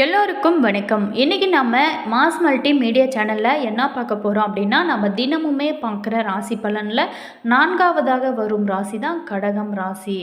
எல்லோருக்கும் வணக்கம். இன்றைக்கி நம்ம மாஸ் மல்டி மீடியா சேனலில் என்ன பார்க்க போகிறோம் அப்படின்னா நம்ம தினமுமே பார்க்குற ராசி பலனில் நான்காவதாக வரும் ராசி தான் கடகம் ராசி.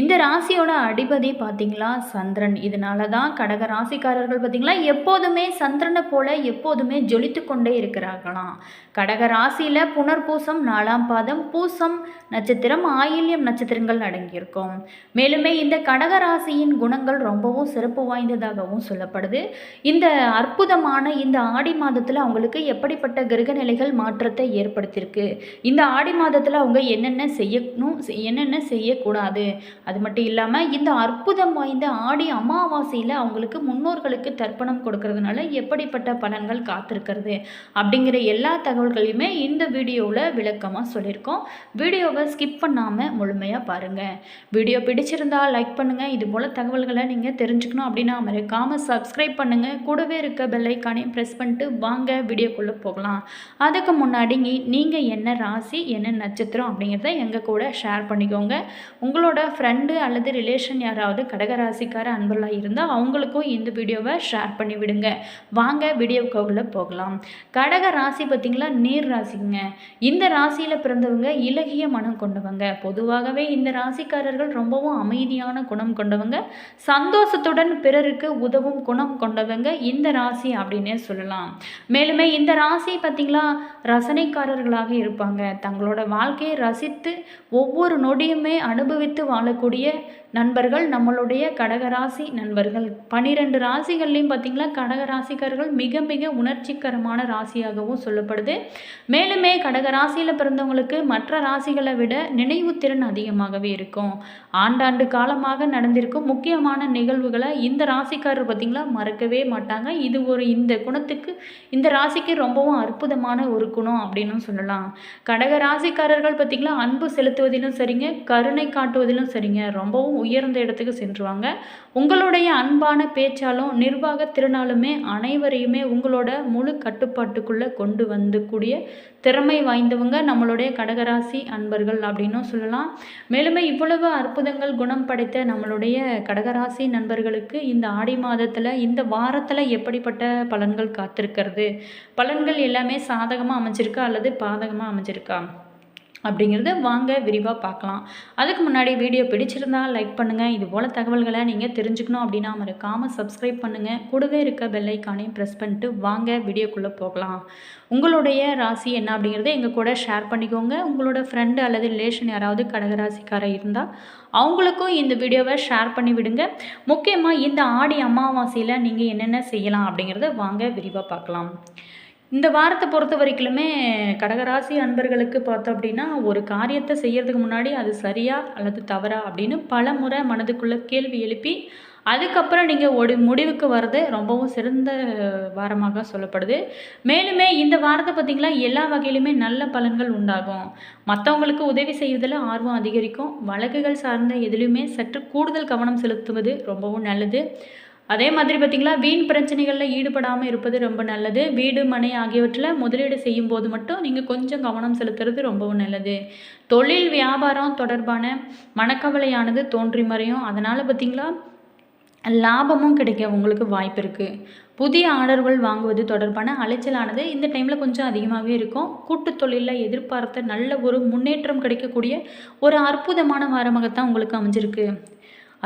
இந்த ராசியோட அடிபதி பார்த்திங்களா? சந்திரன். இதனால தான் கடக ராசிக்காரர்கள் பார்த்திங்களா? எப்போதுமே சந்திரனை போல எப்போதுமே ஜொலித்து கொண்டே இருக்கிறார்களாம். கடக ராசியில் புனர்பூசம் நாலாம் பாதம் பூசம் நட்சத்திரம் ஆயில்யம் நட்சத்திரங்கள் அடங்கியிருக்கும். மேலுமே இந்த கடக ராசியின் குணங்கள் ரொம்பவும் சிறப்பு வாய்ந்ததாகவும் சொல்லப்படுது இந்த அற்புதமான இந்த ஆடி மாதத்தில் அவங்களுக்கு எப்படிப்பட்ட கிரக நிலைகள் மாற்றத்தை ஏற்படுத்தியிருக்கு? இந்த ஆடி மாதத்தில் அவங்க என்னென்ன செய்யணும் செ- என்னென்ன செய்யக்கூடாது? அது மட்டும் இல்லாமல் இந்த அற்புதம் வாய்ந்த ஆடி அமாவாசையில் அவங்களுக்கு முன்னோர்களுக்கு தர்ப்பணம் கொடுக்கறதுனால எப்படிப்பட்ட பலன்கள் காத்திருக்கிறது? அப்படிங்கிற எல்லா தகவல்களையுமே இந்த வீடியோவில் விளக்கமாக சொல்லியிருக்கோம். வீடியோவை ஸ்கிப் பண்ணாமல் முழுமையாக பாருங்கள் வீடியோ பிடிச்சிருந்தால் லைக் பண்ணுங்கள் இது போல் தகவல்களை நீங்கள் தெரிஞ்சுக்கணும் அப்படின்னா மறக்காமல் சப்ஸ்கிரைப் பண்ணுங்கள் கூடவே இருக்க பெல்லைக்கானே ப்ரெஸ் பண்ணிட்டு வாங்க வீடியோக்குள்ளே போகலாம். அதுக்கு முன்னாடி நீங்கள் என்ன ராசி என்ன நட்சத்திரம் அப்படிங்கிறத எங்கள் கூட ஷேர் பண்ணிக்கோங்க. உங்களோட ஃப்ரெண்டு அல்லது ரிலேஷன் யாராவது கடகராசிக்கார அன்பர்களாக இருந்தால் அவங்களுக்கும் இந்த வீடியோவை ஷேர் பண்ணி விடுங்க. வாங்க வீடியோக்குள்ளே போகலாம். கடக ராசி பார்த்திங்களா? நீர் ராசிங்க. இந்த ராசியில் பிறந்தவங்க இலகிய மனம் கொண்டவங்க. பொதுவாகவே இந்த ராசிக்காரர்கள் ரொம்பவும் அமைதியான குணம் கொண்டவங்க. சந்தோஷத்துடன் பிறருக்கு உதவும் குணம் கொண்டவங்க இந்த ராசி அப்படின்னே சொல்லலாம். மேலுமே இந்த ராசி பார்த்திங்களா ரசனைக்காரர்களாக இருப்பாங்க. தங்களோட வாழ்க்கையை ரசித்து ஒவ்வொரு நொடியுமே அனுபவித்து வாழக்கூடிய நண்பர்கள் நம்மளுடைய கடகராசி நண்பர்கள். பனிரெண்டு ராசிகள்லையும் பார்த்திங்களா கடகராசிக்காரர்கள் மிக மிக உணர்ச்சிகரமான ராசியாகவும் சொல்லப்படுது. மேலுமே கடகராசியில் பிறந்தவங்களுக்கு மற்ற ராசிகளை விட நினைவுத்திறன் அதிகமாகவே இருக்கும். ஆண்டாண்டு காலமாக நடந்திருக்கும் முக்கியமான நிகழ்வுகளை இந்த ராசிக்காரர் பார்த்திங்களா மறக்கவே மாட்டாங்க. இது ஒரு இந்த குணத்துக்கு இந்த ராசிக்கு ரொம்பவும் அற்புதமான ஒரு குணம் அப்படின்னு சொல்லலாம். கடக ராசிக்காரர்கள் பார்த்திங்களா அன்பு செலுத்துவதிலும் சரிங்க கருணை காட்டுவதிலும் சரிங்க ரொம்பவும் உயர்ந்த இடத்துக்கு சென்றுவாங்க. உங்களுடைய அன்பான பேச்சாலும் நிர்வாக திறனாலுமே அனைவரையுமே உங்களோட முழு கட்டுப்பாட்டுக்குள்ளே கொண்டு வந்து கூடிய திறமை வாய்ந்தவங்க நம்மளுடைய கடகராசி அன்பர்கள் அப்படின்னும் சொல்லலாம். மேலுமே இவ்வளவு அற்புதங்கள் குணம் படைத்த நம்மளுடைய கடகராசி நண்பர்களுக்கு இந்த ஆடி மாதத்தில் இந்த வாரத்தில் எப்படிப்பட்ட பலன்கள் காத்திருக்கிறது? பலன்கள் எல்லாமே சாதகமாக அமைஞ்சிருக்கா அல்லது பாதகமாக அமைஞ்சிருக்கா? அப்படிங்கிறத வாங்க விரிவாக பார்க்கலாம். அதுக்கு முன்னாடி வீடியோ பிடிச்சிருந்தா லைக் பண்ணுங்கள் இது போல் தகவல்களை நீங்கள் தெரிஞ்சுக்கணும் அப்படின்னா மறக்காமல் சப்ஸ்கிரைப் பண்ணுங்கள் கூடவே இருக்க பெல்லைக்கானையும் ப்ரெஸ் பண்ணிட்டு வாங்க வீடியோக்குள்ளே போகலாம். உங்களுடைய ராசி என்ன அப்படிங்கிறத எங்கள் கூட ஷேர் பண்ணிக்கோங்க. உங்களோட ஃப்ரெண்டு அல்லது ரிலேஷன் யாராவது கடகராசிக்காரர் இருந்தால் அவங்களுக்கும் இந்த வீடியோவை ஷேர் பண்ணி விடுங்க. முக்கியமாக இந்த ஆடி அமாவாசையில் நீங்கள் என்னென்ன செய்யலாம் அப்படிங்கிறத வாங்க விரிவாக பார்க்கலாம். இந்த வாரத்தை பொறுத்த வரைக்குமே கடகராசி அன்பர்களுக்கு பார்த்தோம் அப்படின்னா ஒரு காரியத்தை செய்கிறதுக்கு முன்னாடி அது சரியா அல்லது தவறா அப்படின்னு பல முறை மனதுக்குள்ளே கேள்வி எழுப்பி அதுக்கப்புறம் நீங்கள் ஒரு முடிவுக்கு வர்றது ரொம்பவும் சிறந்த வாரமாக சொல்லப்படுது. மேலுமே இந்த வாரத்தை பார்த்திங்களா எல்லா வகையிலுமே நல்ல பலன்கள் உண்டாகும். மற்றவங்களுக்கு உதவி செய்வதில் ஆர்வம் அதிகரிக்கும். வழக்குகள் சார்ந்த எதிலுமே சற்று கூடுதல் கவனம் செலுத்துவது ரொம்பவும் நல்லது. அதே மாதிரி பார்த்திங்களா வீண் பிரச்சனைகளில் ஈடுபடாமல் இருப்பது ரொம்ப நல்லது. வீடு மனை ஆகியவற்றில் முதலீடு செய்யும் போது மட்டும் நீங்கள் கொஞ்சம் கவனம் செலுத்துறது ரொம்பவும் நல்லது. தொழில் வியாபாரம் தொடர்பான மனக்கவலையானது தோன்றி மறையும். அதனால் பார்த்திங்களா லாபமும் கிடைக்க உங்களுக்கு வாய்ப்பு இருக்குது புதிய ஆர்டர்கள் வாங்குவது தொடர்பான அலைச்சலானது இந்த டைமில் கொஞ்சம் அதிகமாகவே இருக்கும். கூட்டு தொழிலில் எதிர்பார்த்த நல்ல ஒரு முன்னேற்றம் கிடைக்கக்கூடிய ஒரு அற்புதமான வாரமாகத்தான் உங்களுக்கு அமைஞ்சிருக்கு.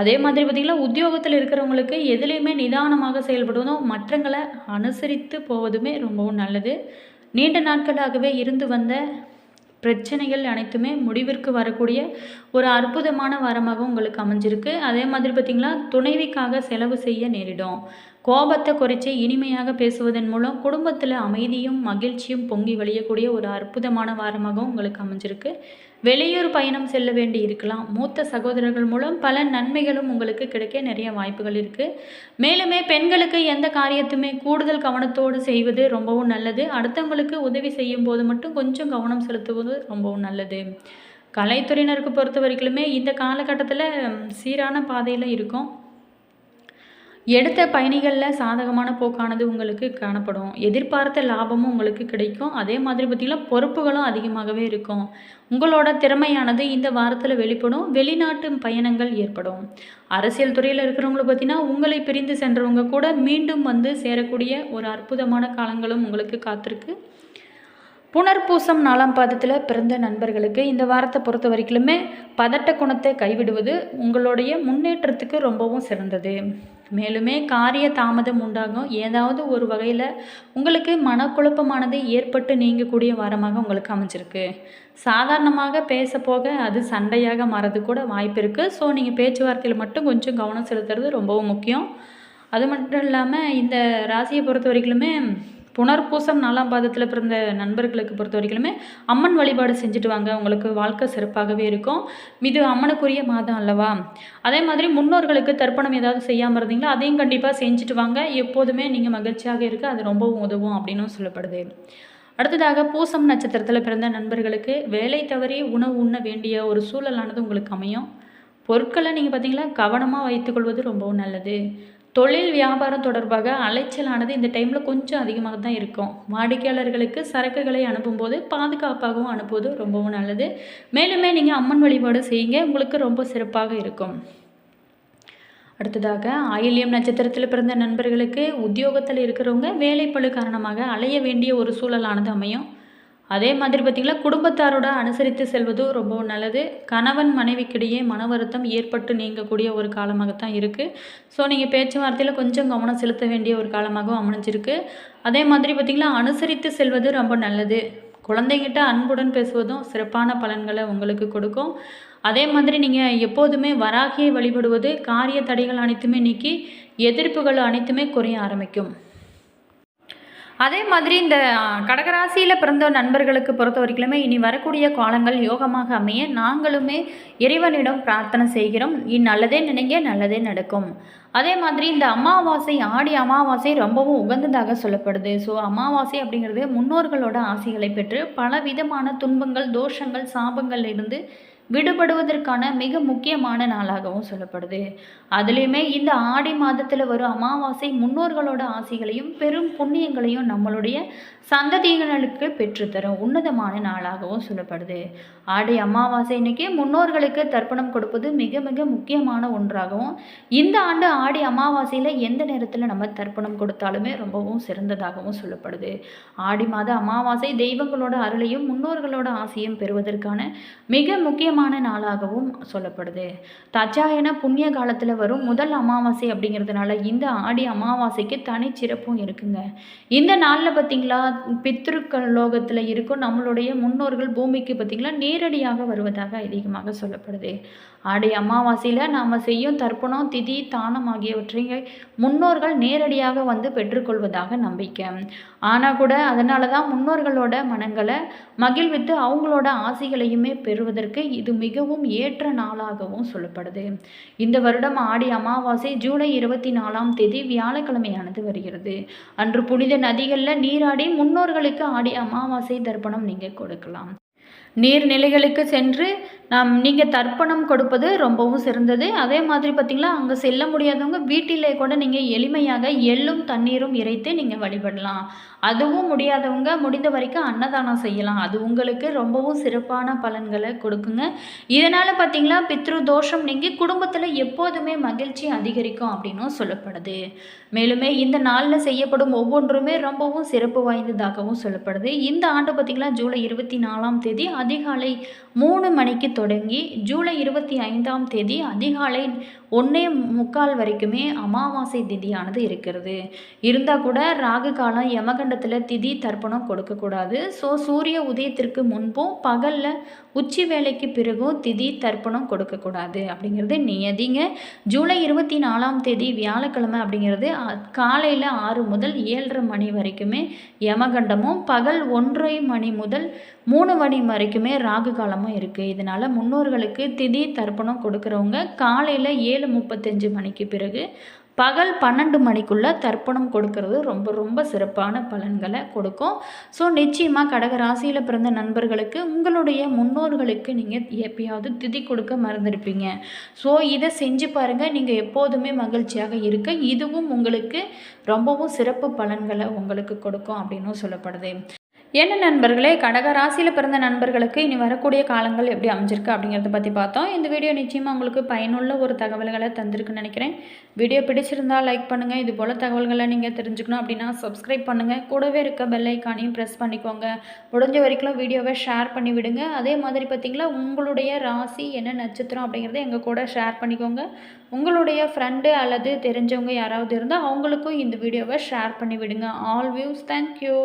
அதே மாதிரி பார்த்திங்கன்னா உத்தியோகத்தில் இருக்கிறவங்களுக்கு எதுலேயுமே நிதானமாக செயல்படுவதும் மற்றங்களை அனுசரித்து போவதுமே ரொம்பவும் நல்லது. நீண்ட நாட்களாகவே இருந்து வந்த பிரச்சனைகள் அனைத்துமே முடிவிற்கு வரக்கூடிய ஒரு அற்புதமான வாரமாக உங்களுக்கு அமைஞ்சிருக்கு. அதே மாதிரி பார்த்திங்களா துணைவிக்காக செலவு செய்ய நேரிடும். கோபத்தை குறைச்சி இனிமையாக பேசுவதன் மூலம் குடும்பத்தில் அமைதியும் மகிழ்ச்சியும் பொங்கி வழியக்கூடிய ஒரு அற்புதமான வாரமாகவும் உங்களுக்கு அமைஞ்சிருக்கு. வெளியூர் பயணம் செல்ல வேண்டி இருக்கலாம். மூத்த சகோதரர்கள் மூலம் பல நன்மைகளும் உங்களுக்கு கிடைக்க நிறைய வாய்ப்புகள் இருக்குது மேலுமே பெண்களுக்கு எந்த காரியத்துமே கூடுதல் கவனத்தோடு செய்வது ரொம்பவும் நல்லது. அடுத்தவங்களுக்கு உதவி செய்யும் போது மட்டும் கொஞ்சம் கவனம் செலுத்துவது ரொம்பவும் நல்லது. கலைத்துறையினருக்கு பொறுத்த வரைக்குமே இந்த காலகட்டத்தில் சீரான பாதையில் இருக்கும். எடுத்த பயணிகளில் சாதகமான போக்கானது உங்களுக்கு காணப்படும். எதிர்பார்த்த லாபமும் உங்களுக்கு கிடைக்கும். அதே மாதிரி பார்த்திங்கன்னா பொறுப்புகளும் அதிகமாகவே இருக்கும். உங்களோட திறமையானது இந்த வாரத்தில் வெளிப்படும். வெளிநாட்டு பயணங்கள் ஏற்படும். அரசியல் துறையில் இருக்கிறவங்களை பார்த்தீங்கன்னா உங்களை பிரிந்து சென்றவங்க கூட மீண்டும் வந்து சேரக்கூடிய ஒரு அற்புதமான காலங்களும் உங்களுக்கு காத்திருக்கு. புனர்பூசம் நாலாம் பாதத்தில் பிறந்த நண்பர்களுக்கு இந்த வாரத்தை பொறுத்த வரைக்குமே பதட்ட குணத்தை கைவிடுவது உங்களுடைய முன்னேற்றத்துக்கு ரொம்பவும் சிறந்தது. மேலுமே காரிய தாமதம் உண்டாகும். ஏதாவது ஒரு வகையில் உங்களுக்கு மனக்குழப்பமானது ஏற்பட்டு நீங்கக்கூடிய வாரமாக உங்களுக்கு அமைஞ்சிருக்கு. சாதாரணமாக பேச போக அது சண்டையாக மாறது கூட வாய்ப்பு இருக்குது ஸோ நீங்கள் பேச்சுவார்த்தையில் மட்டும் கொஞ்சம் கவனம் செலுத்துறது ரொம்பவும் முக்கியம். அது மட்டும் இல்லாமல் இந்த ராசியை பொறுத்த வரைக்குமே புனர்பூசம் நாலாம் பாதத்தில் பிறந்த நண்பர்களுக்கு பொறுத்த வரைக்குமே அம்மன் வழிபாடு செஞ்சுட்டு வாங்க. உங்களுக்கு வாழ்க்கை சிறப்பாகவே இருக்கும். இது அம்மனுக்குரிய மாதம் அல்லவா? அதே மாதிரி முன்னோர்களுக்கு தர்ப்பணம் ஏதாவது செய்யாமல் இருந்தீங்களா? அதையும் கண்டிப்பாக செஞ்சுட்டு வாங்க. எப்போதுமே நீங்கள் மகிழ்ச்சியாக இருக்க அது ரொம்பவும் உதவும் அப்படின்னும் சொல்லப்படுது. அடுத்ததாக பூசம் நட்சத்திரத்தில் பிறந்த நண்பர்களுக்கு வேலை தவறி உணவு உண்ண வேண்டிய ஒரு சூழலானது உங்களுக்கு அமையும். பொருட்களை நீங்கள் பார்த்தீங்களா கவனமாக வைத்துக்கொள்வது ரொம்பவும் நல்லது. தொழில் வியாபாரம் தொடர்பாக அலைச்சலானது இந்த டைமில் கொஞ்சம் அதிகமாக தான் இருக்கும். வாடிக்கையாளர்களுக்கு சரக்குகளை அனுப்பும்போது பாதுகாப்பாகவும் அனுப்புவது ரொம்பவும் நல்லது. மேலுமே நீங்கள் அம்மன் வழிபாடு செய்யுங்க. உங்களுக்கு ரொம்ப சிறப்பாக இருக்கும். அடுத்ததாக ஆயில்யம் நட்சத்திரத்தில் பிறந்த நண்பர்களுக்கு உத்தியோகத்தில் இருக்கிறவங்க வேலைப்பழு காரணமாக அலைய வேண்டிய ஒரு சூழலானது அமையும். அதே மாதிரி பார்த்திங்களா குடும்பத்தாரோட அனுசரித்து செல்வதும் ரொம்ப நல்லது. கணவன் மனைவிக்கிடையே மன வருத்தம் ஏற்பட்டு நீங்கக்கூடிய ஒரு காலமாகத்தான் இருக்குது ஸோ நீங்கள் பேச்சுவார்த்தையில் கொஞ்சம் கவனம் செலுத்த வேண்டிய ஒரு காலமாகவும் அமைஞ்சிருக்கு. அதே மாதிரி பார்த்திங்களா அனுசரித்து செல்வது ரொம்ப நல்லது. குழந்தைகிட்ட அன்புடன் பேசுவதும் சிறப்பான பலன்களை உங்களுக்கு கொடுக்கும். அதே மாதிரி நீங்கள் எப்போதுமே வராகியை வழிபடுவது காரிய தடைகள் அனைத்துமே நீக்கி எதிர்ப்புகள் அனைத்துமே குறைய ஆரம்பிக்கும். அதே மாதிரி இந்த கடகராசியில் பிறந்த நண்பர்களுக்கு பொறுத்த வரைக்குமே இனி வரக்கூடிய காலங்கள் யோகமாக அமைய நாங்களுமே இறைவனிடம் பிரார்த்தனை செய்கிறோம். நல்லதே நினைங்க நல்லதே நடக்கும். அதே மாதிரி இந்த அமாவாசை ஆடி அமாவாசை ரொம்பவும் உகந்ததாக சொல்லப்படுது. ஸோ அமாவாசை அப்படிங்கிறது முன்னோர்களோட ஆசைகளை பெற்று பல விதமான துன்பங்கள் தோஷங்கள் சாபங்கள் இருந்து விடுபடுவதற்கான மிக முக்கியமான நாளாகவும் சொல்லப்படுது. அதுலேயுமே இந்த ஆடி மாதத்தில் வரும் அமாவாசை முன்னோர்களோட ஆசைகளையும் பெரும் புண்ணியங்களையும் நம்மளுடைய சந்ததியினருக்கு பெற்றுத்தரும். உன்னதமான நாளாகவும் சொல்லப்படுது. ஆடி அமாவாசை இன்னைக்கு முன்னோர்களுக்கு தர்ப்பணம் கொடுப்பது மிக மிக முக்கியமான ஒன்றாகவும் இந்த ஆண்டு ஆடி அமாவாசையில் எந்த நேரத்தில் நம்ம தர்ப்பணம் கொடுத்தாலுமே ரொம்பவும் சிறந்ததாகவும் சொல்லப்படுது. ஆடி மாத அமாவாசை தெய்வங்களோட அருளையும் முன்னோர்களோட ஆசையும் பெறுவதற்கான மிக முக்கியமான நாளாகவும் சொல்லப்படுது. தச்சாயன புண்ணிய காலத்தில் வரும் முதல் அமாவாசை அப்படிங்கிறதுனால இந்த ஆடி அமாவாசைக்கு தனிச்சிறப்பும் இருக்குங்க. இந்த நாளில் பார்த்திங்களா பித்ருக்கள் லோகத்தில் இருக்கும் நம்மளுடைய முன்னோர்கள் பூமிக்கு பார்த்திங்களா நேரடியாக வருவதாக அதிகமாக சொல்லப்படுது. ஆடி அமாவாசையில் நாம் செய்யும் தர்ப்பணம் திதி தானம் ஆகியவற்றை முன்னோர்கள் நேரடியாக வந்து பெற்றுக்கொள்வதாக நம்பிக்கை. ஆனால் கூட அதனால தான் முன்னோர்களோட மனங்களை மகிழ்வித்து அவங்களோட ஆசைகளையுமே பெறுவதற்கு இது இது மிகவும் ஏற்ற நாளாகவும் சொல்லப்படுது. இந்த வருடம் ஆடி அமாவாசை ஜூலை இருபத்தி நாலாம் தேதி வியாழக்கிழமையானது வருகிறது. அன்று புனித நதிகளில் நீராடி முன்னோர்களுக்கு ஆடி அமாவாசை தர்ப்பணம் நீங்கள் கொடுக்கலாம். நீர்நிலைகளுக்கு சென்று நாம் நீங்கள் தர்ப்பணம் கொடுப்பது ரொம்பவும் சிறந்தது. அதே மாதிரி பார்த்திங்களா அங்கே செல்ல முடியாதவங்க வீட்டிலே கூட நீங்கள் எளிமையாக எள்ளும் தண்ணீரும் இறைத்து நீங்கள் வழிபடலாம். அதுவும் முடியாதவங்க முடிந்த வரைக்கும் அன்னதானம் செய்யலாம். அது உங்களுக்கு ரொம்பவும் சிறப்பான பலன்களை கொடுக்குங்க. இதனால் பார்த்திங்களா பித்ரு தோஷம் நீங்கள் குடும்பத்தில் எப்போதுமே மகிழ்ச்சி அதிகரிக்கும் அப்படின்னும் சொல்லப்படுது. மேலுமே இந்த நாளில் செய்யப்படும் ஒவ்வொன்றுமே ரொம்பவும் சிறப்பு வாய்ந்ததாகவும் சொல்லப்படுது. இந்த ஆண்டு பார்த்திங்களா ஜூலை இருபத்தி நாலாம் தேதி அதிகாலை மூணு மணிக்கு தொடங்கி ஜூலை இருபத்தி ஐந்தாம் தேதி அதிகாலை ஒன்றே முக்கால் வரைக்குமே அமாவாசை திதியானது இருக்கிறது. இருந்தால் கூட ராகு காலம் யமகண்டத்தில் திதி தர்ப்பணம் கொடுக்கக்கூடாது ஸோ சூரிய உதயத்திற்கு முன்பும் பகலில் உச்சி வேலைக்கு பிறகும் திதி தர்ப்பணம் கொடுக்கக்கூடாது அப்படிங்கிறது நியதிங்க. ஜூலை இருபத்தி நாலாம் தேதி வியாழக்கிழமை அப்படிங்கிறது காலையில் ஆறு முதல் ஏழரை மணி வரைக்குமே யமகண்டமும் பகல் ஒன்றரை மணி முதல் மூணு மணி வரைக்குமே ராகு காலமும் இருக்குது இதனால் முன்னோர்களுக்கு திதி தர்ப்பணம் கொடுக்குறவங்க காலையில் ஏழு முப்பத்தஞ்சு மணிக்கு பிறகு பகல் பன்னெண்டு மணிக்குள்ளே தர்ப்பணம் கொடுக்கறது ரொம்ப ரொம்ப சிறப்பான பலன்களை கொடுக்கும். ஸோ நிச்சயமாக கடக ராசியில் பிறந்த நண்பர்களுக்கு உங்களுடைய முன்னோர்களுக்கு நீங்கள் எப்பயாவது திதி கொடுக்க மறந்துருப்பீங்க. ஸோ இதை செஞ்சு பாருங்கள் நீங்கள் எப்போதுமே மகிழ்ச்சியாக இருக்க. இதுவும் உங்களுக்கு ரொம்பவும் சிறப்பு பலன்களை உங்களுக்கு கொடுக்கும் அப்படின்னும் சொல்லப்படுது. என்ன நண்பர்களே? கடக ராசியில் பிறந்த நண்பர்களுக்கு இனி வரக்கூடிய காலங்கள் எப்படி அமைஞ்சிருக்கு அப்படிங்கிறத பற்றி பார்த்தோம். இந்த வீடியோ நிச்சயமாக உங்களுக்கு பயனுள்ள ஒரு தகவல்களை தந்திருக்குன்னு நினைக்கிறேன். வீடியோ பிடிச்சிருந்தால் லைக் பண்ணுங்கள் இது போல் தகவல்களை நீங்கள் தெரிஞ்சுக்கணும் அப்படின்னா சப்ஸ்கிரைப் பண்ணுங்கள் கூடவே இருக்க பெல் ஐக்கானையும் ப்ரெஸ் பண்ணிக்கோங்க. முடிஞ்ச வரைக்கும் வீடியோவை ஷேர் பண்ணி விடுங்க. அதே மாதிரி பார்த்தீங்களா உங்களுடைய ராசி என்ன நட்சத்திரம் அப்படிங்கிறத எங்கள் கூட ஷேர் பண்ணிக்கோங்க. உங்களுடைய ஃப்ரெண்டு அல்லது தெரிஞ்சவங்க யாராவது இருந்தால் அவங்களுக்கும் இந்த வீடியோவை ஷேர் பண்ணி விடுங்க. All views thank you